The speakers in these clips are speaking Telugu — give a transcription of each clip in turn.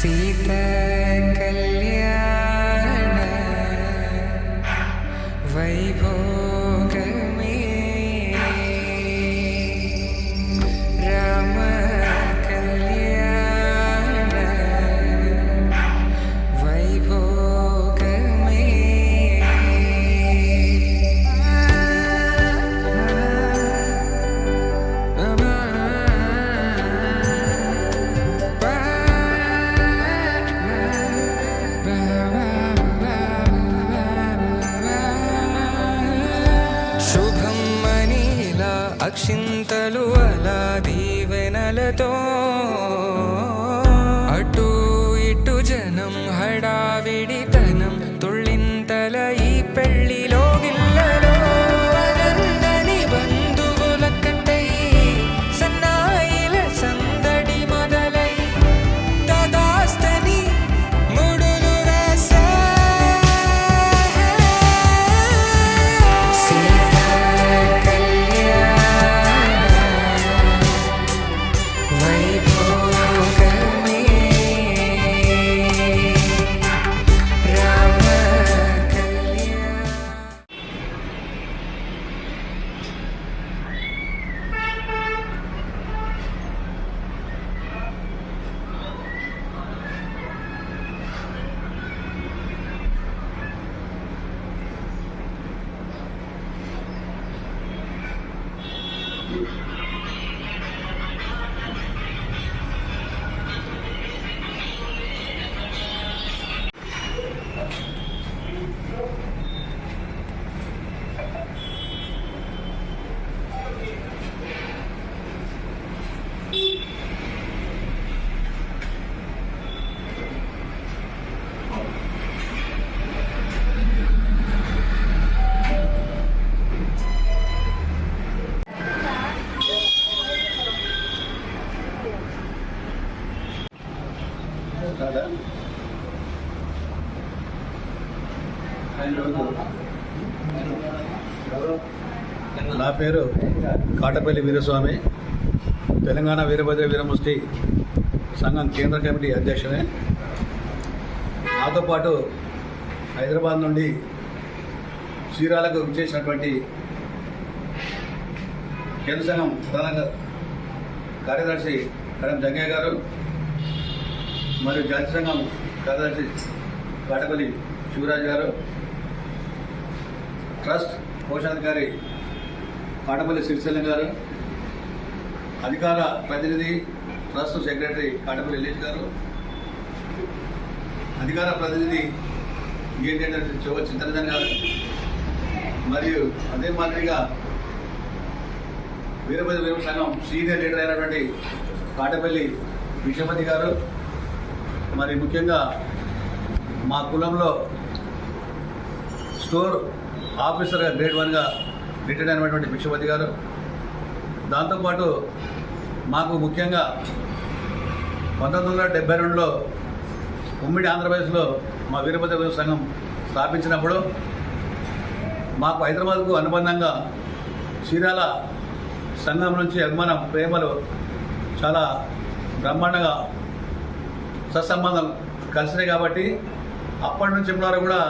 सीता कल्याण वैभव ಸಾಕ್ಷಿಂತಲು ಅಲಾದೀ పేరు కాటపల్లి వీరస్వామి. తెలంగాణ వీరభద్ర వీరముష్టి సంఘం కేంద్ర కమిటీ అధ్యక్షుడే. నాతో పాటు హైదరాబాద్ నుండి చీరాలకు విచ్చేసినటువంటి కేంద్ర సంఘం ప్రధాన కార్యదర్శి కడం జంగయ్య గారు మరియు జాతీయ సంఘం కార్యదర్శి కాటపల్లి శివరాజ్ గారు ట్రస్ట్ కోశాధికారి కాటపల్లి సిరిసెల్లం గారు అధికార ప్రతినిధి ట్రస్ట్ సెక్రటరీ కాటపల్లి ఎల్లేష్ గారు అధికార ప్రతినిధి ఏంటంటే చోవ చింతనజన్ గారు మరియు అదే మాదిరిగా వీరభద్ర వీర సంఘం సీనియర్ లీడర్ అయినటువంటి కాటపల్లి విషపతి గారు మరి ముఖ్యంగా మా కులంలో స్టోర్ ఆఫీసర్గా గ్రేడ్ వన్గా రిటైర్ అయినటువంటి భిక్షపతి గారు. దాంతోపాటు మాకు ముఖ్యంగా పంతొమ్మిది వందల డెబ్బై రెండులో ఉమ్మడి ఆంధ్రప్రదేశ్లో మా వీరభద్ర సంఘం స్థాపించినప్పుడు మాకు హైదరాబాద్కు అనుబంధంగా చీరాల సంఘం నుంచి అభిమానం ప్రేమలు చాలా బ్రహ్మాండంగా సత్సంబంధం కలిసినాయి కాబట్టి అప్పటి నుంచి ఇప్పటివరకు కూడా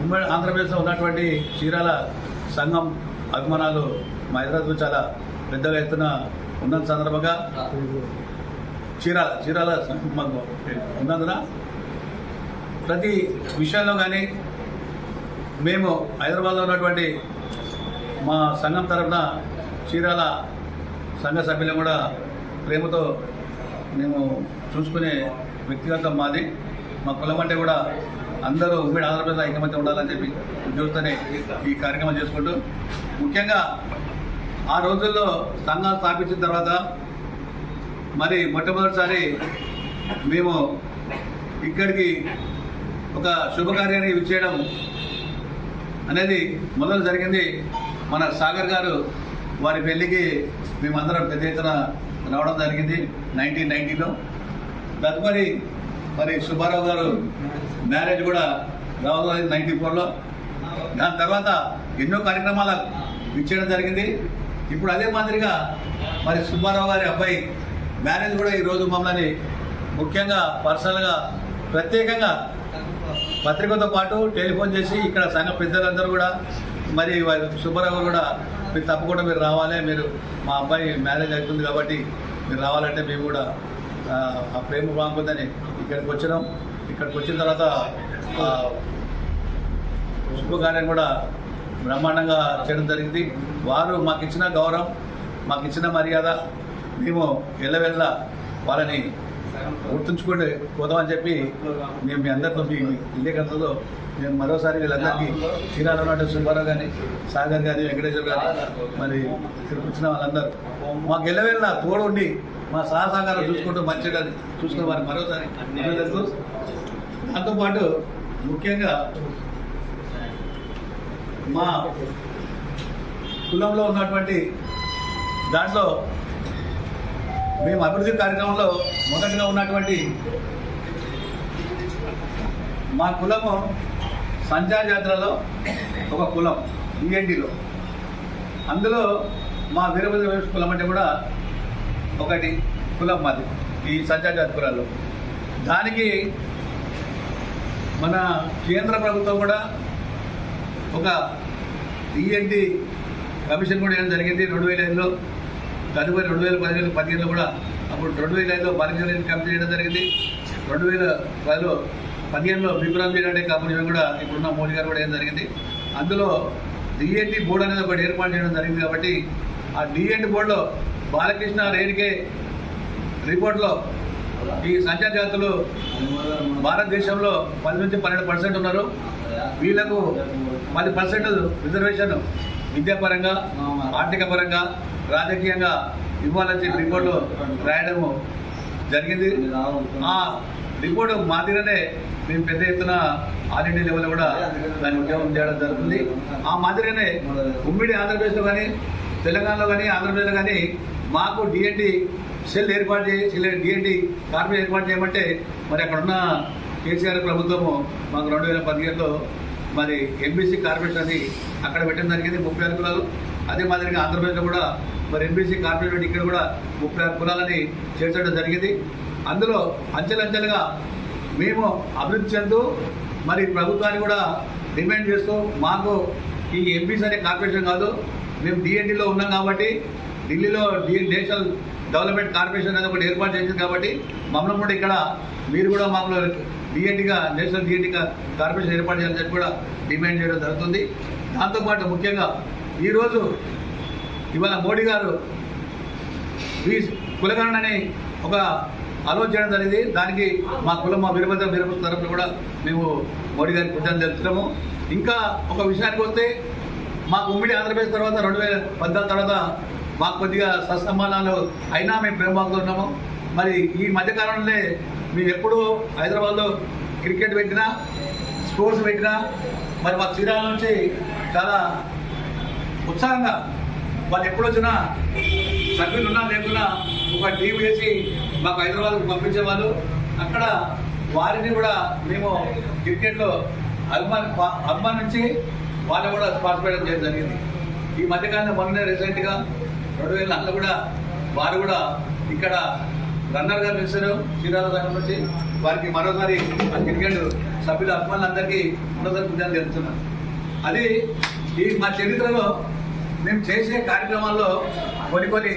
ఉమ్మడి ఆంధ్రప్రదేశ్లో ఉన్నటువంటి చీరాల సంఘం అభిమానాలు మా హైదరాబాద్లో చాలా పెద్దగా ఎత్తున ఉన్న సందర్భంగా చీరాల చీరాల సంఘం మాకు ఉన్నందున ప్రతి విషయంలో కానీ మేము హైదరాబాద్లో ఉన్నటువంటి మా సంఘం తరఫున చీరాల సంఘ సభ్యులు కూడా ప్రేమతో మేము చూసుకునే వ్యక్తిగతం మాది. మా కులం అంటే కూడా అందరూ ఉమ్మడి ఆంధ్రప్రదేశ్ ఐకమత్యం ఉండాలని చెప్పి చూస్తూనే ఈ కార్యక్రమం చేసుకుంటూ ముఖ్యంగా ఆ రోజుల్లో సంఘం స్థాపించిన తర్వాత మరి మొట్టమొదటిసారి మేము ఇక్కడికి ఒక శుభకార్యాన్ని ఇచ్చేయడం అనేది మొదలు జరిగింది. మన సాగర్ గారు వారి పెళ్ళికి మేమందరం పెద్ద ఎత్తున రావడం జరిగింది నైన్టీన్ నైన్టీలో. తదుపరి మరి సుబ్బారావు గారు మ్యారేజ్ కూడా రావాలి నైన్టీ ఫోర్లో. దాని తర్వాత ఎన్నో కార్యక్రమాల ఇచ్చేయడం జరిగింది. ఇప్పుడు అదే మాదిరిగా మరి సుబ్బారావు గారి అబ్బాయి మ్యారేజ్ కూడా ఈరోజు మమ్మల్ని ముఖ్యంగా పర్సనల్గా ప్రత్యేకంగా పత్రికతో పాటు టెలిఫోన్ చేసి ఇక్కడ సంఘ పెద్దలందరూ కూడా మరి వారి సుబ్బారావు గారు కూడా మీరు తప్పకుండా మీరు రావాలి. మీరు మా అబ్బాయి మ్యారేజ్ అవుతుంది కాబట్టి మీరు రావాలంటే మేము కూడా ఆ, ఆ ప్రేమ బాగుందని ఇక్కడికి వచ్చినాం. ఇక్కడికి వచ్చిన తర్వాత శుభకార్యం కూడా బ్రహ్మాండంగా చేయడం జరిగింది. వారు మాకు ఇచ్చిన గౌరవం మాకు ఇచ్చిన మర్యాద మేము ఎల్లవెల్ల వాళ్ళని గుర్తుంచుకోండి పోదామని చెప్పి మేము మీ అందరితో మీ విలేకరులతో నేను మరోసారి వీళ్ళందరికీ చీరాల నాటి సుబ్బారావు కానీ సాగర్ కానీ వెంకటేశ్వర కానీ మరి ఇక్కడికి వచ్చిన వాళ్ళందరూ. మాకు ఎల్లవేళ్ళ తోడుండి మా సహసాగారం చూసుకుంటూ మంచిగా చూసుకున్న వారికి మరోసారి దాంతోపాటు ముఖ్యంగా మా కులంలో ఉన్నటువంటి దాంట్లో మేము అభివృద్ధి కార్యక్రమంలో మొదటగా ఉన్నటువంటి మా కులము సంచార జాతరలో ఒక కులం ఈఎన్టీలో అందులో మా వీరభద్ర వేష కులం అంటే కూడా ఒకటి కులం మాది ఈ సంచార జాతి కులాల్లో దానికి మన కేంద్ర ప్రభుత్వం కూడా ఒక ఈఎన్టీ కమిషన్ కూడా వేయడం జరిగింది రెండు వేల ఐదులో. తదుపరి రెండు వేల పదిహేను పదిహేనులో కూడా అప్పుడు రెండు వేల ఐదులో భారతీయ కమిటీ చేయడం జరిగింది. రెండు వేల పదిలో పదిహేనులో విక్రమ్ చేయడానికి కంపెనీ కూడా ఇప్పుడున్న మోడీ గారు కూడా ఏం జరిగింది. అందులో డిఎన్టీ బోర్డు అనేది ఒకటి ఏర్పాటు చేయడం జరిగింది కాబట్టి ఆ డిఎన్టీ బోర్డులో బాలకృష్ణ రేణికే రిపోర్ట్లో ఈ సంచార జాతులు భారతదేశంలో పది నుంచి పన్నెండు పర్సెంట్ ఉన్నారు. వీళ్ళకు పది పర్సెంట్ రిజర్వేషన్ విద్యాపరంగా ఆర్థిక పరంగా రాజకీయంగా ఇవ్వాలని చెప్పి రిపోర్టు రాయడము జరిగింది. ఆ రిపోర్టు మాదిరిగానే మేము పెద్ద ఎత్తున ఆల్ ఇండియా లెవెల్లో కూడా దాన్ని ఉద్యోగం చేయడం జరుగుతుంది. ఆ మాదిరిగానే ఉమ్మడి ఆంధ్రప్రదేశ్లో కానీ తెలంగాణలో కానీ ఆంధ్రప్రదేశ్లో కానీ మాకు డిఎన్టీ సెల్ ఏర్పాటు చేసి డిఎన్టీ కార్పొరేషన్ ఏర్పాటు చేయమంటే మరి అక్కడ ఉన్న కేసీఆర్ ప్రభుత్వము మాకు రెండు వేల పదిహేనులో మరి ఎంబీసీ కార్పొరేషన్ అది అక్కడ పెట్టడం జరిగింది ముప్పై ఆరు అదే మాదిరిగా ఆంధ్రప్రదేశ్లో కూడా మరి ఎంబీసీ కార్పొరేట్ ఇక్కడ కూడా ముప్పై ఆరు కులాలని చేర్చడం జరిగింది. అందులో అంచెలంచెలుగా మేము అభివృద్ధి చెందుతూ మరి ప్రభుత్వాన్ని కూడా డిమాండ్ చేస్తూ మాకు ఈ ఎంపీస్ అనే కార్పొరేషన్ కాదు మేము డిఎన్టీలో ఉన్నాం కాబట్టి ఢిల్లీలో డి నేషనల్ డెవలప్మెంట్ కార్పొరేషన్ అనేది ఒకటి ఏర్పాటు చేసింది కాబట్టి మమ్మల్ని కూడా ఇక్కడ మీరు కూడా మమ్మల్ని డిఎన్టీగా నేషనల్ డిఎన్టీగా కార్పొరేషన్ ఏర్పాటు చేయాలని చెప్పి కూడా డిమాండ్ చేయడం జరుగుతుంది. దాంతోపాటు ముఖ్యంగా ఈరోజు ఇవాళ మోడీ గారు ఈ కులగణన ఒక ఆలోచన చేయడం జరిగింది. దానికి మా కులం మా వీరభద్ర వీరభద్ర తరఫున కూడా మేము మోడీ గారికి కృతజ్ఞతలు తెలుపుతున్నాము. ఇంకా ఒక విషయానికి వస్తే మాకు ఉమ్మడి ఆంధ్రప్రదేశ్ తర్వాత రెండు వేల పద్నాలుగు తర్వాత మాకు కొద్దిగా సత్సంబంధాలు అయినా మేము ప్రేమతో ఉన్నాము. మరి ఈ మధ్యకాలంలో మేము ఎప్పుడు హైదరాబాద్లో క్రికెట్ పెట్టినా స్పోర్ట్స్ పెట్టినా మరి మా చీరాల నుంచి చాలా ఉత్సాహంగా వాళ్ళు ఎప్పుడు వచ్చినా సభ్యులు ఉన్నా లేకున్నా ఒక టీం వేసి మాకు హైదరాబాద్కు పంపించేవాళ్ళు. అక్కడ వారిని కూడా మేము క్రికెట్లో అభిమాన్ అభిమానించి వాళ్ళు కూడా పార్టిసిపేట్ చేయడం జరిగింది. ఈ మధ్యకాలంలో మొన్న రీసెంట్గా రెండు వేల నాలుగులో కూడా వారు కూడా ఇక్కడ రన్నర్గా నిలిచారు. శ్రీరాల సంఘం నుంచి వారికి మరోసారి ఆ క్రికెట్ సభ్యుల అభిమానులందరికీ మరోసారి కృతజ్ఞతలు తెలుపుతున్నాను. అది ఈ మా చరిత్రలో మేము చేసే కార్యక్రమాల్లో కొన్ని కొన్ని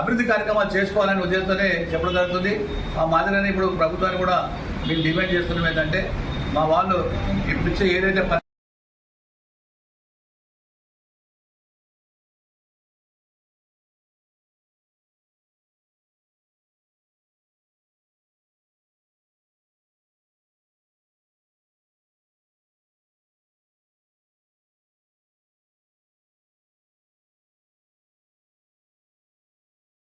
అభివృద్ధి కార్యక్రమాలు చేసుకోవాలనే ఉద్దేశంతోనే చెప్పడం జరుగుతుంది. ఆ మాదిరిగానే ఇప్పుడు ప్రభుత్వాన్ని కూడా మేము డిమాండ్ చేస్తున్నాం ఏంటంటే మా వాళ్ళు ఇప్పుడు ఏదైతే